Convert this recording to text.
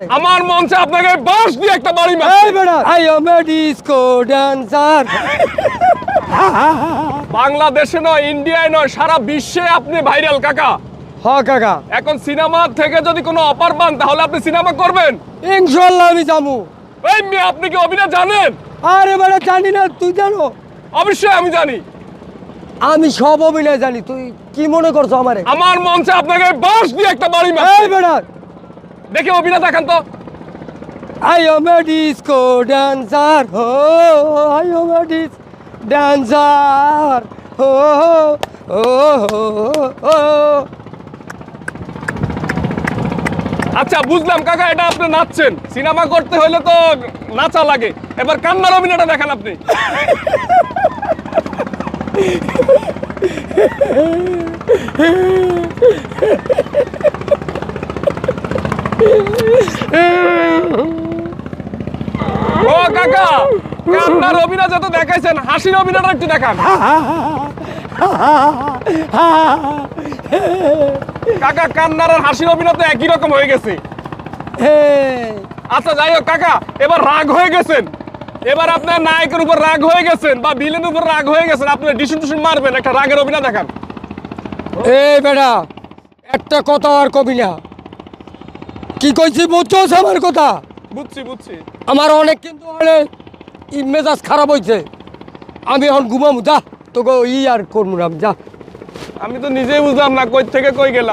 আমার মঞ্চে আপনাকে বাস দিয়ে একটা বাড়ি I am a disco dancer বাংলাদেশে নয় ইন্ডিয়ায় নয় সারা বিশ্বে আপনি ভাইরাল কাকা। হ কাকা। এখন সিনেমা থেকে যদি কোনো অফার পান তাহলে আপনি সিনেমা করবেন। আমি যাব। এই মেয়ে আপনি কি অভিনয় জানেন? আরে বেটা জানি না তুই জানো? অবশ্যই আমি জানি। আমি সব অভিনয় জানি তুই কি মনে করছ আমারে? আমার মঞ্চে আপনাকে বাস দিয়ে একটা বাড়ি এই মারছে বেটা দেখে অভিনেতা দেখান তো I am a disco dancer হো I am a disco dancer হো ও ও আচ্ছা বুঝলাম কাকা এটা আপনি নাচছেন। সিনেমা করতে হলে তো নাচা লাগে। এবার কান্নার অভিনয়টা দেখান আপনি। কান্নার অভিনয় যত দেখাইছেন, হাসির অভিনয়টা একটু দেখান। কাকা, কান্নার আর হাসির অভিনয় তো একই রকম হয়ে গেছে। আচ্ছা যাই হোক, কাকা, এবার রাগ হয়ে গেছেন। এবার আপনার নায়কের উপর রাগ হয়ে গেছেন বা বিলেনের উপর রাগ হয়ে গেছেন, আপনি ডিসুন টিসুন মারবেন, একটা রাগের অভিনয় দেখান। এই বেটা, একটা কথা আর কবি না। কি কইছি বুঝছোস আমার কথা? বুঝছি বুঝছি। আমার অনেক কিন্তু অনেক ই মেজাজ খারাপ হয়েছে আমি এখন ঘুমাম যা। তোকে ই আর করব না যা। আমি তো নিজেই বুঝলাম না কই থেকে কই গেলাম?